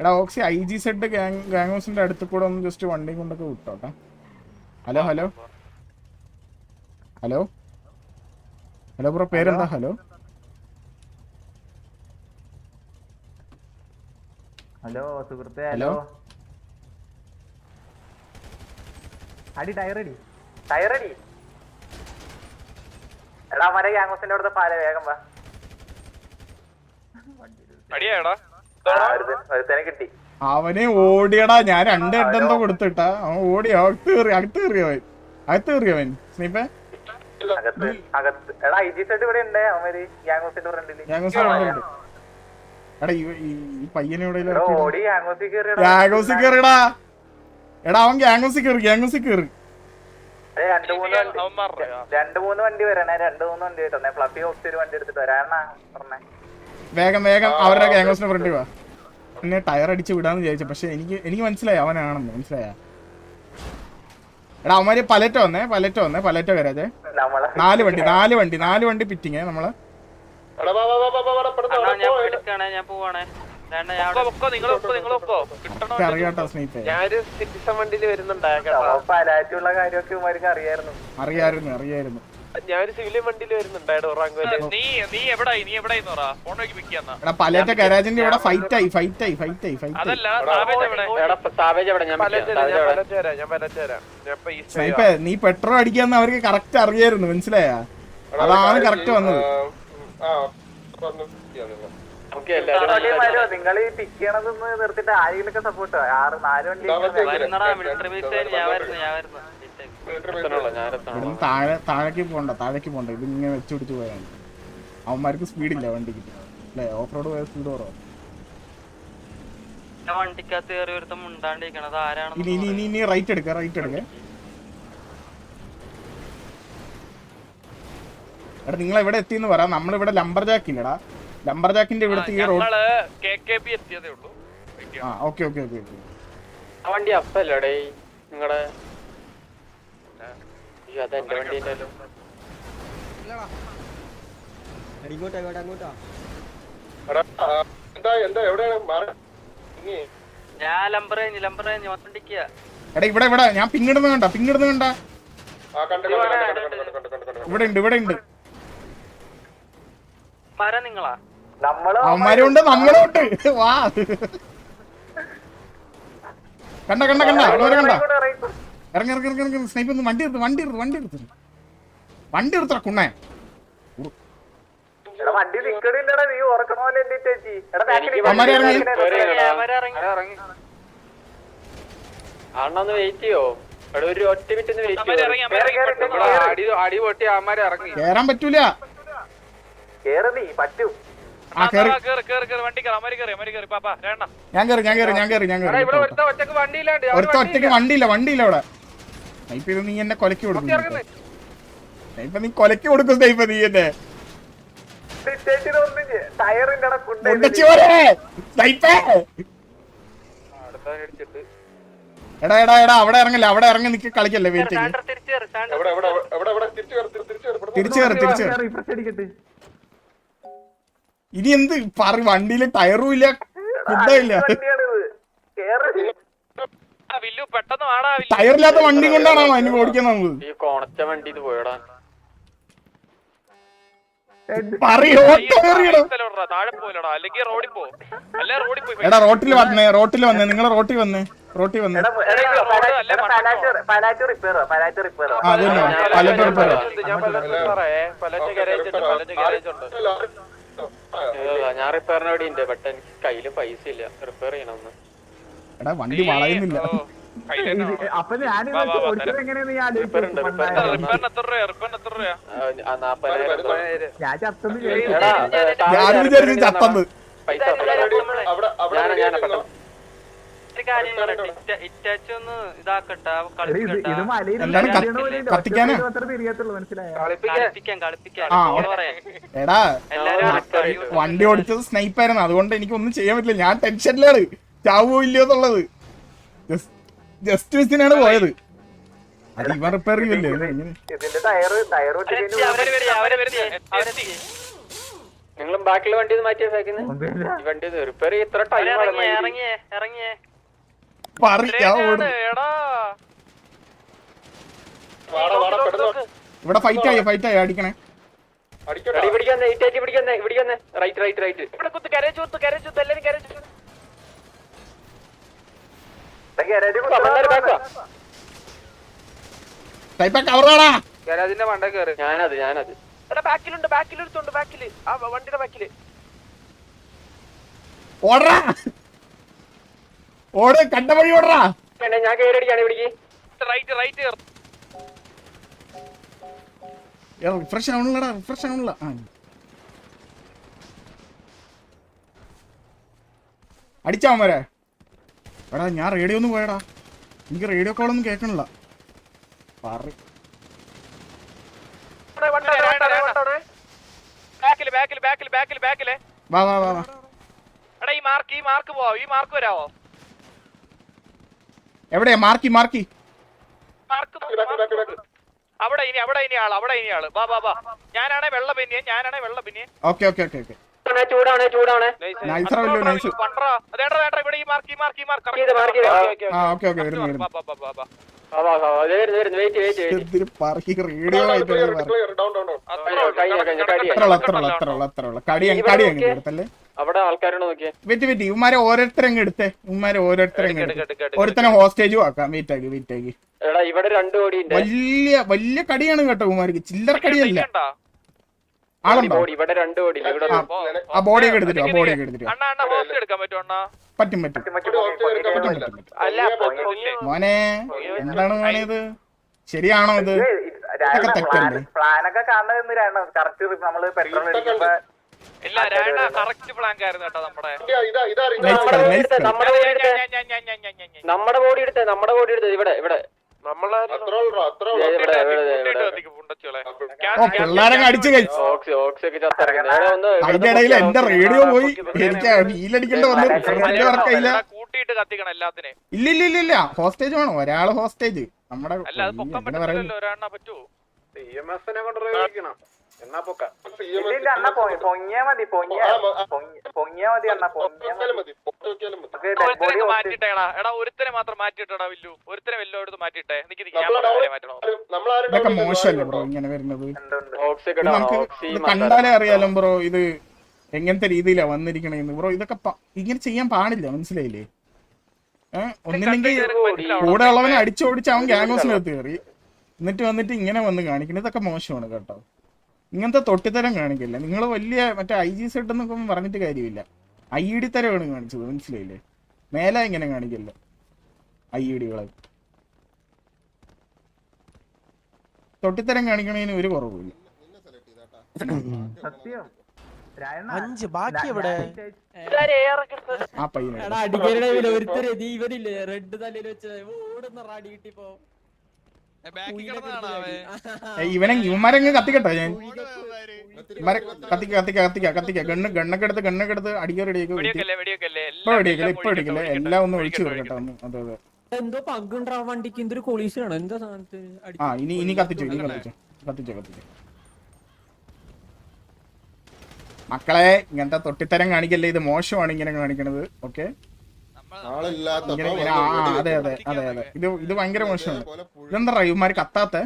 എടാ oxy I G Z gang gang ഹൗസിന്റെ അടുത്ത് കൂടെ ഒന്ന് ജസ്റ്റ് വണ്ടി കൊണ്ടൊക്കെ വിട്ടോട്ടെ. Hello hello. Hello. Hello bro പേരെന്താ? ഹലോ. ഹലോ. സുഹൃത്തെ ഹലോ. അടി ടയറടി ടയറടി എടാ മര ഗ്യാങ്സിന്റെ അവിടുത്തെ പാല വേഗം വാ. അടിയാടാ ആ, ഒരുത്തൻ- ഒരുത്തനെ കിട്ടി. അവനെ ഓടിയടാ ഞാൻ രണ്ട് എട്ടെന്തോ കൊടുത്തിട്ട. അവൻ ഓടി അകത്ത് കയറി അകത്ത് കയറിയോ അവൻ. അകത്ത് കയറിയോ അവൻ. സ്നീപ്പേ? എടാ അവൻ രണ്ട് മൂന്ന് വണ്ടി രണ്ട് മൂന്ന് വണ്ടി വരണേ ഫ്ലഫി ഒരു വണ്ടി എടുത്തിട്ട് വേഗം വേഗം. അവരുടെ ഗ്യാങ്സിന് ഫ്രണ്ടി വാ. എന്നെ ടയർ അടിച്ച് വിടാന്ന് വിചാരിച്ചു. പക്ഷെ എനിക്ക് എനിക്ക് മനസ്സിലായി അവനാണെന്ന്. മനസ്സിലായാ? എടാ അവന്മാര് പലറ്റ വന്നേ പലറ്റ വന്നേ പലറ്റ വരാതെ. നാല് വണ്ടി നാല് വണ്ടി നാല് വണ്ടി പിറ്റിങ് നമ്മൾ? അറിയായിരുന്നു അറിയായിരുന്നു. പലേറ്റ കരാജിന്റെ ഇവിടെ ഫൈറ്റ് ആയി ഫൈറ്റ് ആയി ഫൈറ്റ് ആയി ഫൈറ്റ് നീ പെട്രോൾ അടിക്കാന്ന് അവർക്ക് കറക്റ്റ് അറിയായിരുന്നു മനസ്സിലായാ? അതാണ് കറക്റ്റ് വന്നത്. നിങ്ങൾ. ഈ പിക്ക് ചെയ്യണതെന്ന് നിർത്തിട്ട് ആരെങ്കിലും സപ്പോർട്ട് ആറ് നാല് വണ്ടി ഞാൻ വരുന്നു ഞാൻ വരുന്നു. ഇവിടുന്ന് താഴെ താഴേക്ക് പോണ്ട താഴേക്ക് പോണ്ട. ഇത് ഇങ്ങനെ വെച്ച് പിടിച്ച് പോയാണ് അവന്മാർക്ക് സ്പീഡില്ല വണ്ടിക്ക്. അല്ലേ? ഓഫ് റോഡ് പോയ സ്പീഡ് കുറവാ. ഞാൻ വണ്ടിക്കകത്ത് കയറി ഒരുത്തം മുണ്ടാണ്ടിരിക്കണത് ആരാണെന്ന് ഇനി ഇനി ഇനി റൈറ്റ് എടുക്ക റൈറ്റ് എടുക്ക. എടാ നിങ്ങൾ എവിടെ എത്തിയെന്ന് പറ. നമ്മളിവിടെ ലംബർ ജാക്ക് ഇല്ലടാ. ലംബർ ജാക്കിന്റെ ഇവിടുത്തെ ഈ റോഡ് ആ ഓക്കെ ഓക്കെ ഓക്കെ ഓക്കെ ആ വണ്ടി അപ്പല്ലേടേ അതെന്റെ വണ്ടി അങ്ങോട്ടാ ഇങ്ങോട്ടാ അങ്ങോട്ടാ എന്താ എന്താ എവിടെയാണ്? ഞാൻ ലംബർ കഴിഞ്ഞു ലംബർ കഴിഞ്ഞു വണ്ടിക്കുക ഇവിടെ ഇവിടെ. ഞാൻ പിന്നിടുന്ന കണ്ട പിന്നിടുന്ന കണ്ട. ഇവിടെ ഉണ്ട് ഇവിടെ ഉണ്ട് മരം നിങ്ങളാ. അവന്മാരും ഉണ്ട് നമ്മളും വാ. കണ്ട കണ്ട കണ്ട. കണ്ട. ഇറങ്ങി ഇറങ്ങി ഇറങ്ങി ഇറങ്ങി. സ്നൈപ്പ് ഒന്ന് വണ്ടി എടുത്ത് വണ്ടി എടുത്ത് വണ്ടി എടുത്ത്. വണ്ടി എടുത്ത കുണ്ണ? വണ്ടി കേറാൻ പറ്റൂല. കേറി ഞാൻ കേറി ഞാൻ കേറി ഞാൻ കേറി ഞാൻ കയറി ഒറ്റയ്ക്ക് വണ്ടിയില്ല. വണ്ടിയില്ല അവിടെ നീ എന്നെ കൊലക്കി കൊടുക്കും നീ കൊലക്കി കൊടുക്കും ടൈപ്പ് നീ എന്നെ. എടാ എടാ എടാ അവിടെ ഇറങ്ങില്ല അവിടെ ഇറങ്ങി നിക്ക് കളിക്കല്ലേ ഇനി എന്ത്? പറ വണ്ടിയിൽ ടയറും ഇല്ല ഫുഡും ഇല്ല. ടയറില്ലാത്ത വണ്ടി കൊണ്ടാണോ അതിന് ഓടിക്കാൻ നമ്മൾ ഈ വണ്ടി എടാ റോട്ടിൽ വന്നേ റോട്ടിൽ വന്നേ നിങ്ങളെ റോട്ടിൽ വന്നേ റോട്ടിൽ വന്നേ. റിപ്പയർ ഞാൻ റിപ്പയറിന് വേണ്ടി ഉണ്ട് ബട്ട് എനിക്ക് കയ്യിൽ പൈസ ഇല്ല. റിപ്പയർ ചെയ്യണമെന്ന്. എടാ വണ്ടി വളയുന്നില്ല. എടാ വണ്ടി ഓടിച്ചത് സ്നൈപ്പായിരുന്നു അതുകൊണ്ട് എനിക്ക് ഒന്നും ചെയ്യാൻ പറ്റില്ല. ഞാൻ ടെൻഷനിലാണ് ചാവുമോ ഇല്ലയോന്നുള്ളത് ജസ്റ്റ് ജസ്റ്റ് മിസ്സിനാണ് പോയത്. അത് ഇവർ റിപ്പയർ ചെയ്യല്ലേ നിങ്ങളും ബാക്കിയുള്ള വണ്ടി മാറ്റിയ വണ്ടി റിപ്പയർ ഇത്ര ടൈം ഇറങ്ങിയേ ഇറങ്ങിയേ ഇവിടെ ഫൈറ്റ് ആയി ഫൈറ്റ് ആയി അടിക്കണേ. ഇവിടെ പിടിക്കാൻ ഇവിടെ പിടിക്കാൻ റൈറ്റ് റൈറ്റ് റൈറ്റ് ഇവിടെ കുത്ത് കരച്ചു എല്ലാരും കരച്ചു ഗരാജിന്റെ മണ്ട കേറി. ഞാനത് ഞാനത്. എടാ ബാക്കിലുണ്ട് ബാക്കിൽ എടുത്തോണ്ട് ബാക്കിൽ. ആ വണ്ടിയുടെ ബാക്കിൽ. ഓടറാ ഓട് കണ്ട വഴി ഓടറാ ഞാൻ കേറിയടിക്കാണ് ഇവിടേക്ക്. Right right. റിഫ്രഷ് ആവണില്ലടാ റിഫ്രഷ് ആവണില്ല. ആ. അടിച്ചാ വരെ എടാ ഞാൻ റേഡിയോ ഒന്ന് പോയടാ. എനിക്ക് റേഡിയോ കോളൊന്നും കേൾക്കണില്ല. പറ. വാ വാ വാ വാ. എടാ ഈ മാർക്ക് ഈ മാർക്ക് പോവാ ഈ മാർക്ക് വരാവോ? എവിടെയാ? മാർക്കി മാർക്കി മാർക്ക് അവിടെ ഇനി അവിടെ ഇനി ആൾ അവിടെ ഇനി ആൾ. വാ വാ വാ. ഞാനാണേ വെള്ള പിന്നെ ഞാനാണേ വെള്ള പിന്നെ ഓക്കെ ഓക്കെ ഓക്കെ ഓക്കെ. ചൂടാണ്, ചൂടാണ് ചൂടാണ് നൈസ്. വല്ലോ നൈസ് പണ്ടോ അതേടാ ഇവിടെ ഈ മാർക്ക് ഈ മാർക്ക് ഈ മാർക്ക് ചെയ്ത് മാർക്ക് ചെയ്ത്. ആ ഓക്കെ. ഓക്കെ വരുന്നു വരുന്നു. എന്തിന് പറക്കി റേഡിയോ ആയിട്ട് അത്രേ ഉള്ളൂ. കഴിഞ്ഞ, കഴിഞ്ഞ, കഴിഞ്ഞ. അത്ര ഉള്ള അത്ര ഉള്ള അത്ര ഉള്ള അത്ര ഉള്ള കടി കടി അങ്ങ് എടുത്തല്ലേ? അവിടെ ആൾക്കാരുണ്ടോ നോക്കിയേ. വെറ്റ് വെറ്റ് ഇവന്മാരെ ഓരോരുത്തരങ്ങ് എടുത്തേ. ഇവന്മാരെ ഓരോരുത്തരങ്ങ്. ഒരുത്തനെ ഹോസ്റ്റേജും ആക്കാം. വെയിറ്റ് ആക്കി വെയിറ്റ് ആക്കി എടാ ഇവിടെ രണ്ടു കോടി ഉണ്ട് വലിയ വലിയ കടിയാണ് കേട്ടോ ഇവന്മാർക്ക്. ചില്ലറ കടിയല്ല? ആളുണ്ടോ? ബോഡി ഇവിടെ രണ്ട് കോടി ഇവിടെ ആ, ബോഡിയൊക്കെ എടുത്തിട്ട് ആ ബോഡിയൊക്കെ എടുത്തിട്ട് അണ്ണാ അണ്ണാ ഹോസ്റ്റ് എടുക്കാൻ പറ്റുമോ അണ്ണാ? പറ്റും പറ്റും. പറ്റും പറ്റും പറ്റും അല്ല മോനെ എന്താണ് മോനെ ഇത്? ശരിയാണോ ഇത്? ഇതൊക്കെ തെറ്റല്ലേ? പ്ലാനൊക്കെ കാണുന്ന കറക്റ്റ് നമ്മൾ പെട്രോൾ അടിക്കുമ്പോ നമ്മുടെ. ബോഡി എടുത്തേ. നമ്മുടെ ബോഡി എടുത്തേ നമ്മുടെ ബോഡി എടുത്തേ. ഇവിടെ ഇവിടെ. അതിന്റെ ഇടയിൽ എന്റെ റേഡിയോ പോയി. എനിക്ക് ഹീലടിക്കേണ്ട വന്നു ഫ്രണ്ടിന്റെ വർക്കയില്ല കൂട്ടിയിട്ട് കത്തിക്കണം എല്ലാത്തിനെയും. ഇല്ല ഇല്ല ഇല്ല ഇല്ല. ഹോസ്റ്റേജ് വേണം. ഒരാൾ ഹോസ്റ്റേജ്. നമ്മുടെ അല്ല അത് പൊക്ക. ഇല്ല അണ്ണ പൊങ്ങിയാ മതി പൊങ്ങിയ പൊങ്ങിയാ മതി അണ്ണ പൊങ്ങിയാ മതി. മാറ്റിട്ടേടാ എടാ ഒരുത്തനെ മാത്രം മാറ്റിട്ടടാ വില്ലു. ഒരുത്തനെ വല്ലോ എടുത്ത് മാറ്റിട്ടെ നിക്ക് ഇതൊക്കെ മോശമല്ലേ ബ്രോ ഇങ്ങനെ വരുന്നത്? കണ്ടാലേ അറിയാലോ ബ്രോ ഇത് എങ്ങനത്തെ രീതിയിലാ വന്നിരിക്കണേന്ന്. ബ്രോ ഇതൊക്കെ ഇങ്ങനെ ചെയ്യാൻ പാടില്ല മനസ്സിലായില്ലേ? ഏഹ് ഒന്നില്ലെങ്കിൽ കൂടെ ഉള്ളവനെ അടിച്ചോടിച്ച് അവൻ ഗ്യാങ് ഹൗസിനകത്ത് കയറി. എന്നിട്ട് വന്നിട്ട് ഇങ്ങനെ വന്ന് കാണിക്കണം ഇതൊക്കെ മോശമാണ് കേട്ടോ. ഇങ്ങനത്തെ തൊട്ടിത്തരം കാണിക്കില്ല. നിങ്ങൾ വലിയ മറ്റേ ഐ ജി സെറ്റ് എന്നൊക്കെ പറഞ്ഞിട്ട് കാര്യമില്ല. ഐ ഇ ഡി തരമാണ് കാണിച്ചത് മനസ്സിലായില്ലേ? മേലെ ഇങ്ങനെ കാണിക്കില്ല? ഐ ഇ ഡികളെ തൊട്ടിത്തരം കാണിക്കണതിന് ഒരു കുറവുമില്ല. സത്യം. അഞ്ച് ബാക്കി എവിടെ? ആ പയ്യനെ ഒരുത്തര് നീ ഇവരില്ലേ? റെഡ് തലയിൽ വെച്ച് ഓടുന്ന റാടി കിട്ടിപ്പോ ഇവനെ ഇവന്മാരങ്ങ് കത്തിക്കട്ടെ ഞാൻ? ഇവന്മാരെ കത്തിക്ക കത്തിക്ക കത്തിക്ക കത്തിക്ക. ഗണ്ണ് ഗണ്ണൊക്കെ എടുത്ത് ഗണ്ണൊക്കെ എടുത്ത് അടിക്കറി വെടിയൊക്കെയല്ലേ ഇപ്പൊ അടിക്കല്ലേ ഇപ്പൊ അടിക്കല്ലേ എല്ലാം ഒന്ന് ഒഴിച്ചു കേട്ടോ അതെ അതെ. എന്തോ പങ്കുണ്ടാ വണ്ടിക്ക്? എന്തൊരു കൊളീഷനാണ് എന്താ സാധനത്തിന് ആ ഇനി ഇനി കത്തിച്ചു ഇനി കത്തിച്ചു. കത്തിച്ചു കത്തിച്ചു. മക്കളെ ഇങ്ങനത്തെ തൊട്ടിത്തരം കാണിക്കല്ലേ? ഇത് മോശമാണ് ഇങ്ങനെ കാണിക്കണത്. ഓക്കെ? അതെ അതെ അതെ അതെ. ഇത് ഇത് ഭയങ്കര മോശമാണ്. ഇതെന്താ ഇവന്മാര് കത്താത്ത?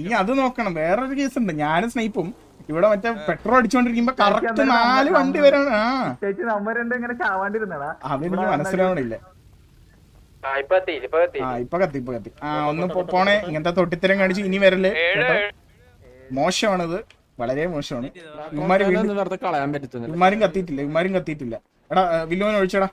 നീ- അത് നോക്കണം. വേറൊരു കേസ് ഉണ്ട്. ഞാനും സ്നൈപ്പും ഇവിടെ മറ്റേ പെട്രോൾ അടിച്ചോണ്ടിരിക്കുമ്പോ കറക്റ്റ് നാല് വണ്ടി വരാണ്. ആ. ചേച്ചി നമ്മ രണ്ടും ഇങ്ങനെ ചാവാണ്ടിരുന്നടാ? അതെനിക്ക് മനസ്സിലാവണില്ല. ആ ഇപ്പൊ എത്തി ആ ഇപ്പൊ കത്തി ഇപ്പൊ കത്തി. ആ ഒന്ന് പോണേ. ഇങ്ങനത്തെ തൊട്ടിത്തരം കാണിച്ച് ഇനി വരൽ മോശമാണിത്. വളരെ മോശമാണ്. ഉമ്മാരും കത്തിയിട്ടില്ല ഉമ്മാരും കത്തിയിട്ടില്ല. എടാ വില്ലുവൻ ഒഴിച്ചടാ.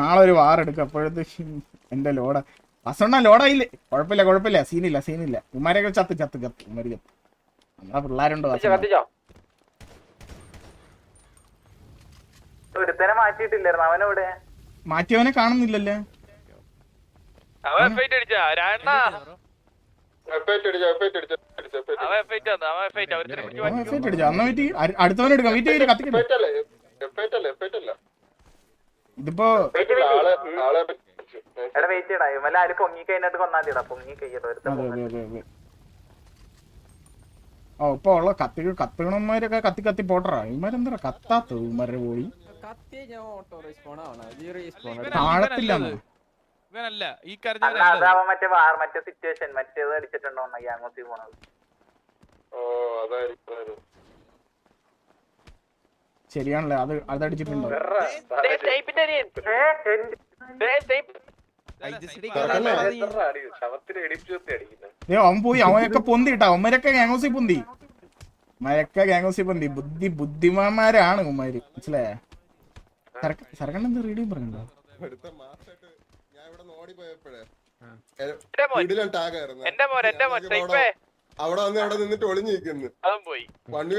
നാളെ ഒരു വാർ എടുക്കും അപ്പോഴത്തെ എന്റെ ലോഡ? അസണ്ണ ലോഡായില്ലേ കുഴപ്പമില്ല കുഴപ്പമില്ല. സീനില്ല സീനില്ല. ഇവന്മാരൊക്കെ ചത്ത് ചത്ത് ചത്ത് ഇവന്മാര് ചത്ത്. നമ്മളെ പിള്ളേരുണ്ടോ ഒരുത്തനെ മാറ്റിയിട്ടില്ലായിരുന്നു. അവനെവിടെ മാറ്റിയവനെ കാണുന്നില്ലല്ലേ? അവൻ ഫൈറ്റ് അടിച്ചാ. രാണ അവൻ ഫൈറ്റ് ഫൈറ്റ് അടിച്ചു? അടുത്തവനെ എടുക്കാം. വെയിറ്റ് ചെയ്ത് കത്തിക്കട്ടെ ഇതിപ്പോ ഓ ഇപ്പൊ ഉള്ള കത്തി കത്തിക്കണന്മാരൊക്കെ കത്തി കത്തി പോട്ടറാ. ഇവന്മാരെന്താ കത്താത്ത ഇവന്മാരുടെ പോയി കത്തി ഞാൻ ഓട്ടോ റെസ്പോൺ ആവണം. ഈ റെസ്പോൺ താഴത്തില്ലാന്നോ. ഇവനല്ല. ഈ കരഞ്ഞ മറ്റേ വാർ മറ്റേ സിറ്റുവേഷൻ മറ്റേത് അടിച്ചിട്ടുണ്ടോ അങ്ങോട്ട് പോണത്. ശരിയാണല്ലേ? അത് അതടിച്ചിട്ടുണ്ടോ അവൻ പോയി. അവനൊക്കെ പൊന്തി കേട്ടോ അവന്മാരൊക്കെ ഗാംഗോസി പൊന്തി. മരക്ക ഗാംഗോസി പൊന്തി. ബുദ്ധി ബുദ്ധിമാന്മാരാണ് ഉമ്മാര് മനസ്സിലായ? സർക്കണ്ട എന്താ റീഡിയും പറഞ്ഞോ എന്റെ മോൻ. എന്റെ മോൻ അവിടെ വന്ന് അവിടെ നിന്നിട്ട് ഒളിഞ്ഞു നിൽക്കുന്നു. പോയി. വണ്ടി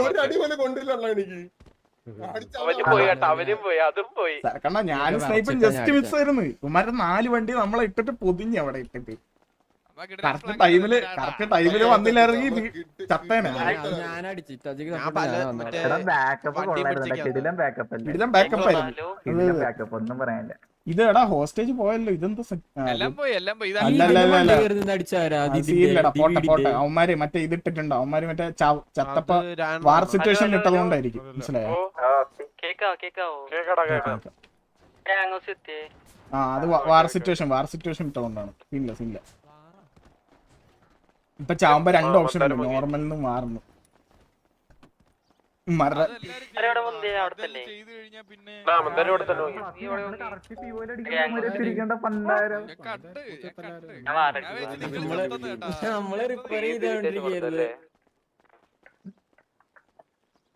ഒരു അടി പോലും കൊണ്ടില്ലല്ലോ എനിക്ക്. പോയി ഞാനും സ്നൈപ്പും ജസ്റ്റ് മിസ് ആയിരുന്നു ഉമ്മാരുടെ നാല് വണ്ടി നമ്മളെ ഇട്ടിട്ട് പൊതിഞ്ഞ് അവിടെ ഇട്ടിട്ട്. കറക്റ്റ് ടൈമിൽ ടൈമിൽ ചത്തേനെ. ഇത് എടാ ഹോസ്റ്റേജ് പോയല്ലോ. ഇതെന്താ പോട്ടെ പോട്ടെ. അവന്മാര് മറ്റേ ഇതിട്ടിട്ടുണ്ടോ? അവന്മാര് മറ്റേ ചത്തപ്പ വാർ സിറ്റുവേഷൻ ഇട്ടതുകൊണ്ടായിരിക്കും മനസ്സിലായോ? ആ അത് വാർ സിറ്റുവേഷൻ വാർ സിറ്റുവേഷൻ ഇട്ടതുകൊണ്ടാണ്. ഇല്ല സീനില്ല ഇപ്പൊ ചാവുമ്പോ രണ്ട് ഓപ്ഷൻ ഉണ്ട്. നോർമൽ വാറിനും മാറുന്നു. ഞാൻ ഞാൻ. ഞാൻ. ഞാൻ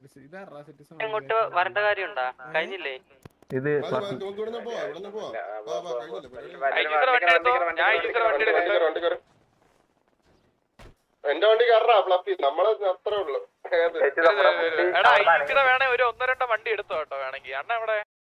ഇങ്ങോട്ട് വരേണ്ട കാര്യമുണ്ടാ കഴിഞ്ഞില്ലേ? ഇത് നമുക്ക് എന്റെ വണ്ടി കയറാ ഫ്ലഫി. നമ്മൾ അത്രേ ഉള്ളു. വേണേ ഒരു ഒന്നോ രണ്ടോ വണ്ടി എടുത്തോട്ടോ വേണമെങ്കിൽ. അണ്ണ ഇവിടെ